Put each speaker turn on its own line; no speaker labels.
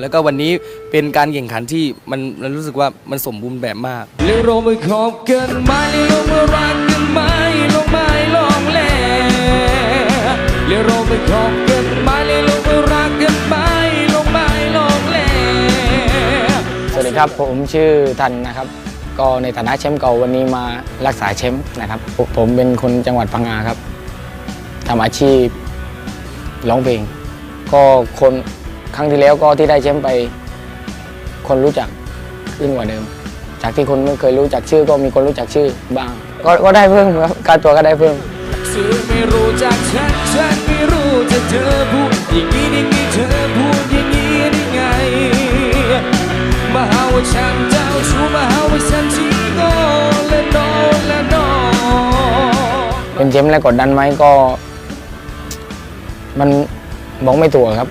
แล้วก็วันนี้เป็นการแข่งขันที่มันมันรู้สึกว่ามันสมบูรณ์แบบมาก
เรื่องโรมขอบเกินไหมลงมารักกันไหมลงไม่ลองแลเรื่องโรมขอบเกินไหมลงมารักกันไหมลงไม่ลองแล
สวัสดีครับผมชื่อทันนะครับ ก็ในฐานะแชมป์เก่าวันนี้มารักษาแชมป์นะครับผมเป็นคนจังหวัดพังงาครับทำอาชีพร้องเพลงก็คน ครั้งที่แล้วก็ที่ได้แชมป์ไป คนรู้จักขึ้นกว่าเดิม จากที่คนไม่เคยรู้จักชื่อก็มีคนรู้จักชื่อบ้าง ก็ก็ได้เพิ่มครับการตัวก็ได้เพิ่ม
เธอไม่รู้จักฉันฉันไม่รู้จะเธอพูดอย่างนี้ได้ไงเธอพูดอย่างนี้ได้ไงมาหาว่าฉันเจ้าชู้มาหาว่าฉันที่โง่และโนและโน
เป็นแชมป์แล้วกดดันไหมก็ มันบอกไม่ถูกครับ